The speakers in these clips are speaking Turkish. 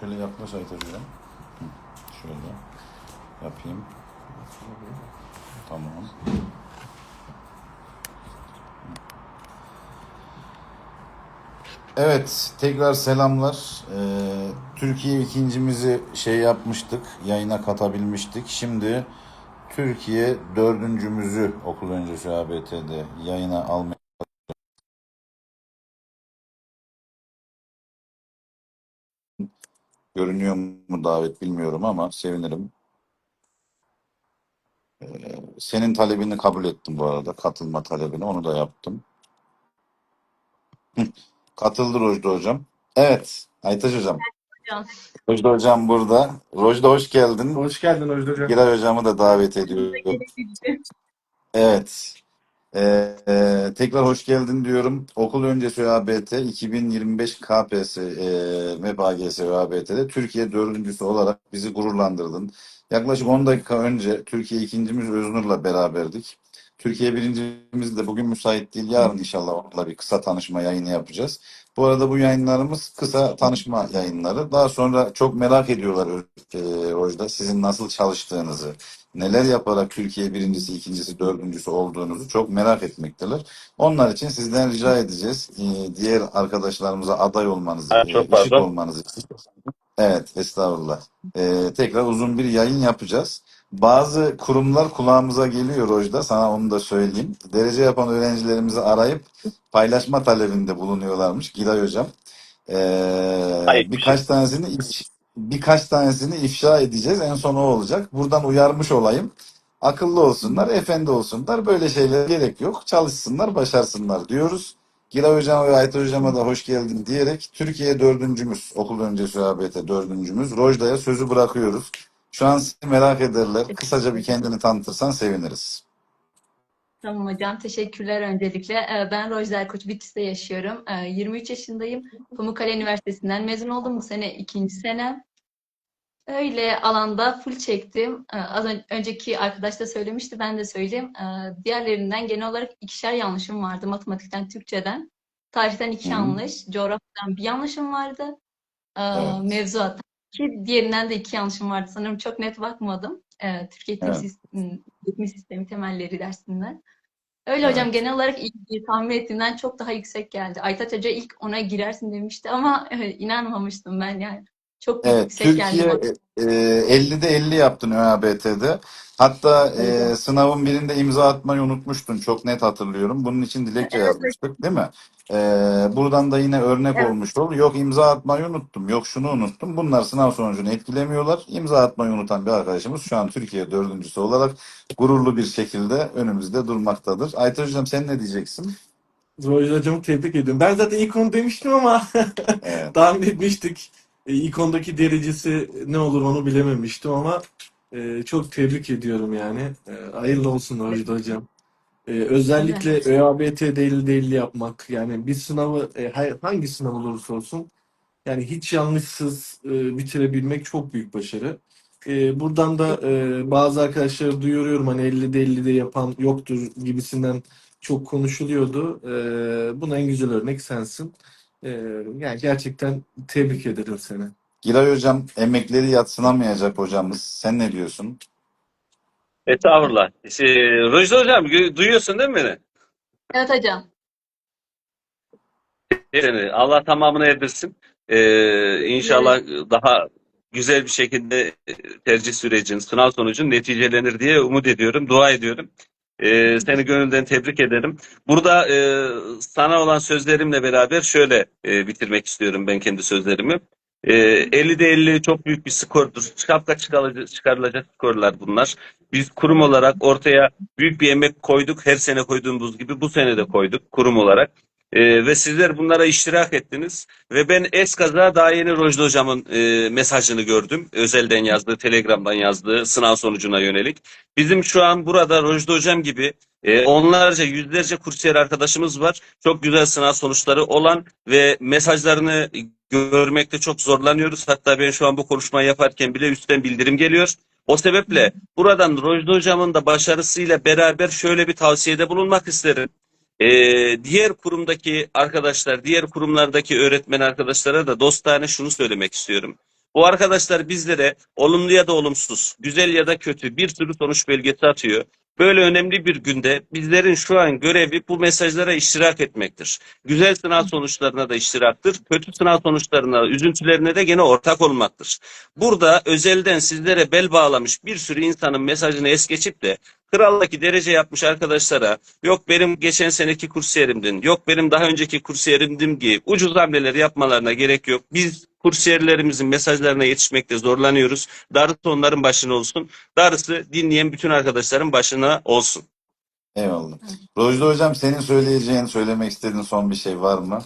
Şöyle yaklaş Aytaç Şöyle yapayım. Tamam. Evet, tekrar selamlar. Ee, Türkiye ikincimizi şey yapmıştık, yayına katabilmiştik. Şimdi Türkiye dördüncümüzü okul öncesi ABT'de yayına almaya görünüyor mu davet bilmiyorum ama sevinirim. Ee, senin talebini kabul ettim bu arada, katılma talebini, onu da yaptım. Katıldı Rojda hocam. Evet, Aytaç hocam. Hocam. Rojda hocam burada. Rojda hoş geldin. Hoş geldin Özgür Hocam. Giray hocamı da davet ediyorum. Evet. Ee, tekrar hoş geldin diyorum. Okul öncesi ÖABT 2025 KPSS e, ve AGS ÖABT'de Türkiye dördüncüsü olarak bizi gururlandırdın. Yaklaşık 10 dakika önce Türkiye ikincimiz Öznur'la beraberdik. Türkiye birincimiz de bugün müsait değil. Yarın inşallah onunla bir kısa tanışma yayını yapacağız. Bu arada bu yayınlarımız kısa tanışma yayınları. Daha sonra çok merak ediyorlar e, Rojda sizin nasıl çalıştığınızı, neler yaparak Türkiye birincisi, ikincisi, dördüncüsü olduğunuzu çok merak etmekteler. Onlar için sizden rica edeceğiz. Ee, diğer arkadaşlarımıza aday olmanızı, Ha, çok ışık pardon. olmanızı. Evet, estağfurullah. Ee, tekrar uzun bir yayın yapacağız. Bazı kurumlar kulağımıza geliyor Rojda, sana onu da söyleyeyim. Derece yapan öğrencilerimizi arayıp paylaşma talebinde bulunuyorlarmış Giray Hocam. Ee, Hayır, bir birkaç tanesini iç- birkaç tanesini ifşa edeceğiz. En son o olacak. Buradan uyarmış olayım. Akıllı olsunlar, efendi olsunlar. Böyle şeylere gerek yok. Çalışsınlar, başarsınlar diyoruz. Giray Hocam ve Aytar Hocam'a da hoş geldin diyerek Türkiye dördüncümüz, okul öncesi ÖABT dördüncümüz. Rojda'ya sözü bırakıyoruz. Şu an sizi merak ederler. Kısaca bir kendini tanıtırsan seviniriz. Tamam hocam. Teşekkürler öncelikle. Ee, Ben Rojda Erkoç, Bitlis'te yaşıyorum. Ee, 23 yaşındayım. Pamukkale Üniversitesi'nden mezun oldum. Bu sene ikinci senem. Öyle alanda full çektim. Ee, Az ön- önceki arkadaş da söylemişti, ben de söyleyeyim. Ee, Diğerlerinden genel olarak ikişer yanlışım vardı. Matematikten, Türkçeden. Tarihten iki Hı. yanlış. Coğrafyadan bir yanlışım vardı. Ee, Evet. Mevzuattan iki. Diğerinden de iki yanlışım vardı. Sanırım çok net bakmadım. Ee, Türkiye Eğitim Evet. Sistemi, Eğitim Sistemi temelleri dersinden. Öyle hocam Evet. genel olarak ilk tahmin ettiğimden çok daha yüksek geldi. Aytaç Hoca ilk ona girersin demişti ama e, inanmamıştım ben yani. Çok Evet, yüksek geldi Türkiye bana. e, 50'de 50 yaptın ÖABT'de. Hatta e, sınavın birinde imza atmayı unutmuştun. Çok net hatırlıyorum. Bunun için dilekçe Evet, yazmıştık, değil mi? E, buradan da yine örnek evet. olmuş ol. Yok imza atmayı unuttum. Yok şunu unuttum. Bunlar sınav sonucunu etkilemiyorlar. İmza atmayı unutan bir arkadaşımız şu an Türkiye dördüncüsü olarak gururlu bir şekilde önümüzde durmaktadır. Aytaç Hocam sen ne diyeceksin? Roy Hocam'ı tebrik ediyorum. Ben zaten ilk onu demiştim ama Evet. tahmin etmiştik. E, ilk ondaki derecesi ne olur onu bilememiştim ama e, çok tebrik ediyorum yani. E, hayırlı olsun Roy Hocam. E, özellikle Evet. ÖABT değil değil yapmak yani bir sınavı e, hay- hangi sınav olursa olsun yani hiç yanlışsız e, bitirebilmek çok büyük başarı. E, buradan da e, bazı arkadaşları duyuruyorum hani 50'de 50'de yapan yoktur gibisinden çok konuşuluyordu. E, buna en güzel örnek sensin. E, yani gerçekten tebrik ederim seni. Giray Hocam emekleri yatsınamayacak hocamız. Sen ne diyorsun? Estağfurullah. Şey, Rojda Hocam gö- duyuyorsun değil mi beni? Evet hocam. Seni. Allah tamamını erdirsin. Ee, inşallah daha güzel bir şekilde e, tercih sürecin, sınav sonucun neticelenir diye umut ediyorum, dua ediyorum. Ee, seni gönülden tebrik ederim. Burada e, sana olan sözlerimle beraber şöyle e, bitirmek istiyorum ben kendi sözlerimi. E, 50'de 50 çok büyük bir skordur. Şapka çıkarılacak, skorlar bunlar. Biz kurum olarak ortaya büyük bir emek koyduk. Her sene koyduğumuz gibi bu sene de koyduk kurum olarak. Ee, ve sizler bunlara iştirak ettiniz. Ve ben eskaza daha yeni Rojda Hocam'ın e, mesajını gördüm. Özelden yazdığı, Telegram'dan yazdığı sınav sonucuna yönelik. Bizim şu an burada Rojda Hocam gibi e, onlarca, yüzlerce kursiyer arkadaşımız var. Çok güzel sınav sonuçları olan ve mesajlarını görmekte çok zorlanıyoruz. Hatta ben şu an bu konuşmayı yaparken bile üstten bildirim geliyor. O sebeple buradan Rojda Hocam'ın da başarısıyla beraber şöyle bir tavsiyede bulunmak isterim. Ee, diğer kurumdaki arkadaşlar, diğer kurumlardaki öğretmen arkadaşlara da dostane şunu söylemek istiyorum. Bu arkadaşlar bizlere olumlu ya da olumsuz, güzel ya da kötü bir sürü sonuç belgesi atıyor. Böyle önemli bir günde bizlerin şu an görevi bu mesajlara iştirak etmektir. Güzel sınav sonuçlarına da iştiraktır. Kötü sınav sonuçlarına, üzüntülerine de gene ortak olmaktır. Burada özelden sizlere bel bağlamış bir sürü insanın mesajını es geçip de kraldaki derece yapmış arkadaşlara yok benim geçen seneki kursiyerimdin, yok benim daha önceki kursiyerimdim gibi ucuz hamleleri yapmalarına gerek yok. Biz kursiyerlerimizin mesajlarına yetişmekte zorlanıyoruz. Darısı onların başına olsun. Darısı dinleyen bütün arkadaşların başına olsun. Eyvallah. Rojda hocam senin söyleyeceğin, söylemek istediğin son bir şey var mı?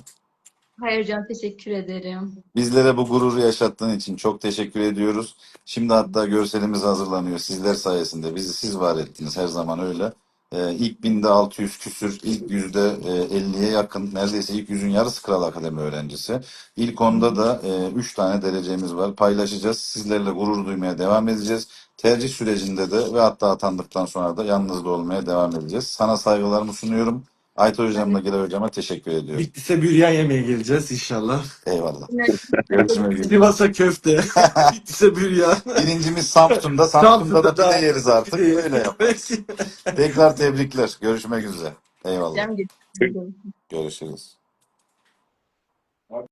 Hayır hocam teşekkür ederim. Bizlere bu gururu yaşattığın için çok teşekkür ediyoruz. Şimdi hatta görselimiz hazırlanıyor. Sizler sayesinde bizi siz var ettiniz her zaman öyle. Ee, ilk binde 600 küsür, ilk yüzde e, 50'ye yakın, neredeyse ilk yüzün yarısı Kral Akademi öğrencisi. İlk onda da 3 tane derecemiz var. Paylaşacağız. Sizlerle gurur duymaya devam edeceğiz. Tercih sürecinde de ve hatta atandıktan sonra da yanınızda olmaya devam edeceğiz. Sana saygılarımı sunuyorum. Ayta hocamla Giray hocama teşekkür ediyorum. Bitlis'e büryan yemeye geleceğiz inşallah. Eyvallah. Görüşmek üzere. Sivas'a köfte. Bitlis'e büryan. Birincimiz Samsun'da. Samsun'da da pide yeriz artık. Öyle yaparız. Tekrar tebrikler. Görüşmek üzere. Eyvallah. Görüşürüz.